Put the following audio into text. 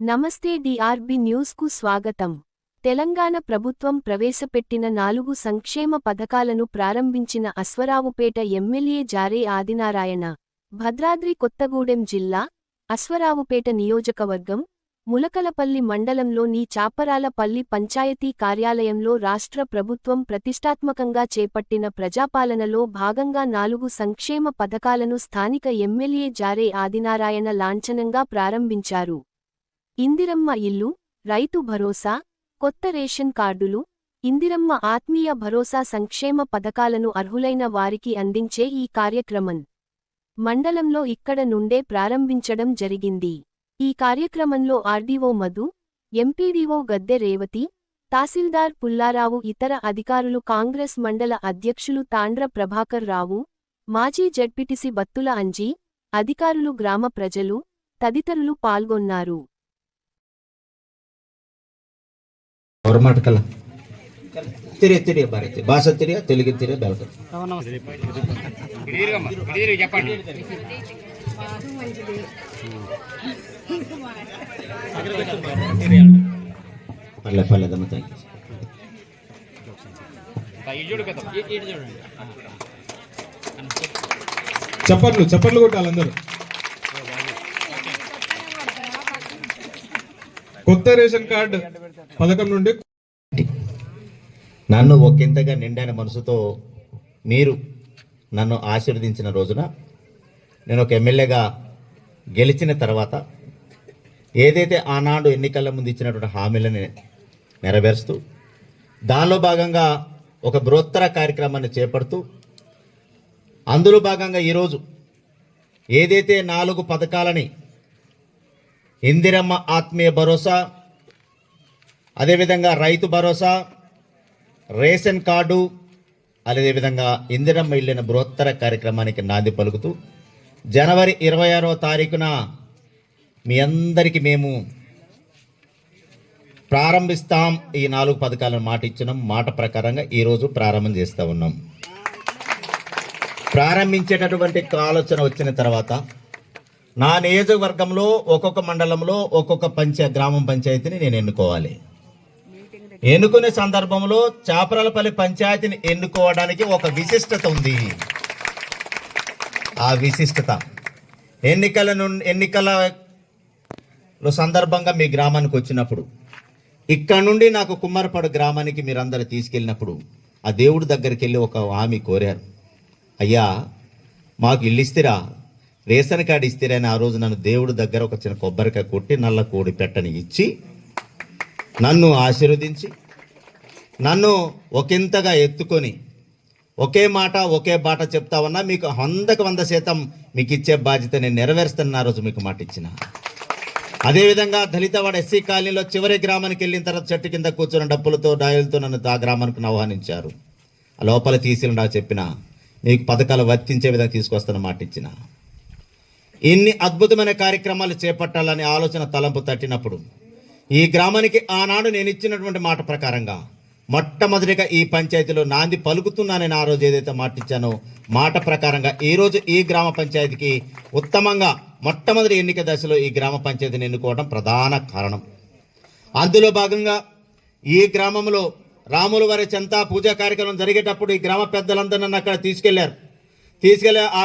నమస్తే డిఆర్బి న్యూస్కు స్వాగతం. తెలంగాణ ప్రభుత్వం ప్రవేశపెట్టిన నాలుగు సంక్షేమ పథకాలను ప్రారంభించిన అశ్వరావుపేట ఎమ్మెల్యే జారే ఆదినారాయణ భద్రాద్రి కొత్తగూడెం జిల్లా అశ్వరావుపేట నియోజకవర్గం ములకలపల్లి మండలంలోని చాపరాలపల్లి పంచాయతీ కార్యాలయంలో రాష్ట్ర ప్రభుత్వం ప్రతిష్టాత్మకంగా చేపట్టిన ప్రజాపాలనలో భాగంగా నాలుగు సంక్షేమ పథకాలను స్థానిక ఎమ్మెల్యే జారే ఆదినారాయణ లాంఛనంగా ప్రారంభించారు. ఇందిరమ్మ ఇల్లు రైతు భరోసా కొత్త రేషన్ కార్డులు ఇందిరమ్మ ఆత్మీయ భరోసా సంక్షేమ పథకాలను అర్హులైన వారికి అందించే ఈ కార్యక్రమం మండలంలో ఇక్కడ నుండే ప్రారంభించడం జరిగింది. ఈ కార్యక్రమంలో ఆర్డీఓ మధు ఎంపీడీఓ గద్దె రేవతి తహసీల్దార్ పుల్లారావు ఇతర అధికారులు కాంగ్రెస్ మండల అధ్యక్షులు తాండ్ర ప్రభాకర్ రావు మాజీ జడ్పిటిసి బత్తుల అంజీ అధికారులు గ్రామ ప్రజలు తదితరులు పాల్గొన్నారు. ಅವ್ರ ಮಾಟಕಲ್ಲ ತಿರಿಯ ತಿರಿಯ ಬರೀತಿ ಭಾಷೆ ತಿರಿಯ ತೆಲುಗು ತಿರಿಯ ಬೆಳಕು పర్లే పర్లేదమ్మా థ్యాంక్ యూ చప్పట్లు చప్పట్లు కొట్టాలి అందరూ కొత్త రేషన్ కార్డు పథకం నుండి నన్ను ఒకంతగా నిండైన మనసుతో మీరు నన్ను ఆశీర్వదించిన రోజున నేను ఒక ఎమ్మెల్యేగా గెలిచిన తర్వాత ఏదైతే ఆనాడు ఎన్నికల ముందు ఇచ్చినటువంటి హామీలను నెరవేరుస్తూ దానిలో భాగంగా ఒక బృహత్తర కార్యక్రమాన్ని చేపడుతూ అందులో భాగంగా ఈరోజు ఏదైతే నాలుగు పథకాలని ఇందిరమ్మ ఆత్మీయ భరోసా అదేవిధంగా రైతు భరోసా రేషన్ కార్డు అదేవిధంగా ఇందిరమ్మ ఇల్లిన బృహత్తర కార్యక్రమానికి నాంది పలుకుతూ జనవరి ఇరవై ఆరవ తారీఖున మీ అందరికీ మేము ప్రారంభిస్తాం. ఈ నాలుగు పథకాలను మాట ఇచ్చినాం. మాట ప్రకారంగా ఈరోజు ప్రారంభం చేస్తూ ఉన్నాం. ప్రారంభించేటటువంటి ఆలోచన వచ్చిన తర్వాత నా నియోజకవర్గంలో ఒక్కొక్క మండలంలో ఒక్కొక్క పంచ గ్రామం పంచాయతీని నేను ఎన్నుకోవాలి. ఎన్నుకునే సందర్భంలో చాపరాలపల్లి పంచాయతీని ఎన్నుకోవడానికి ఒక విశిష్టత ఉంది. ఆ విశిష్టత. ఎన్నికల నుండి ఎన్నికల సందర్భంగా మీ గ్రామానికి వచ్చినప్పుడు ఇక్కడ నుండి నాకు కుమ్మరపాడు గ్రామానికి మీరందరూ తీసుకెళ్ళినప్పుడు ఆ దేవుడి దగ్గరికి వెళ్ళి ఒక హామీ కోరారు. అయ్యా మాకు ఇల్లు ఇస్తారా? రేషన్ కార్డు ఇస్తారని ఆ రోజు నన్ను దేవుడి దగ్గర ఒక చిన్న కొబ్బరికాయ కొట్టి నల్ల కోడి పెట్టని ఇచ్చి నన్ను ఆశీర్వదించి నన్ను ఒకంతగా ఎత్తుకొని ఒకే మాట ఒకే బాట చెప్తా ఉన్నా మీకు వందకు వంద శాతం మీకు ఇచ్చే బాధ్యత నేను నెరవేరుస్తున్న ఆ రోజు మీకు మాట ఇచ్చిన. అదేవిధంగా దళితవాడ ఎస్సీ కాలనీలో చివరి గ్రామానికి వెళ్ళిన తర్వాత చెట్టు కింద కూర్చున్న డప్పులతో డాయలతో నన్ను ఆ గ్రామానికి ఆహ్వానించారు. లోపల తీసి చెప్పిన మీకు పథకాలు వర్తించే విధంగా తీసుకొస్తాను మాట ఇచ్చిన. ఇన్ని అద్భుతమైన కార్యక్రమాలు చేపట్టాలనే ఆలోచన తలంపు తట్టినప్పుడు ఈ గ్రామానికి ఆనాడు నేను ఇచ్చినటువంటి మాట ప్రకారంగా మొట్టమొదటిగా ఈ పంచాయతీలో నాంది పలుకుతున్నానని ఆ రోజు ఏదైతే మాట ఇచ్చానో మాట ప్రకారంగా ఈరోజు ఈ గ్రామ పంచాయతీకి ఉత్తమంగా మొట్టమొదటి ఎన్నిక దశలో ఈ గ్రామ పంచాయతీని ఎన్నుకోవడం ప్రధాన కారణం. అందులో భాగంగా ఈ గ్రామంలో రాముల వారి చెంత పూజా కార్యక్రమం జరిగేటప్పుడు ఈ గ్రామ పెద్దలందరూ నన్ను అక్కడ తీసుకెళ్ళారు. తీసుకెళ్ళే ఆ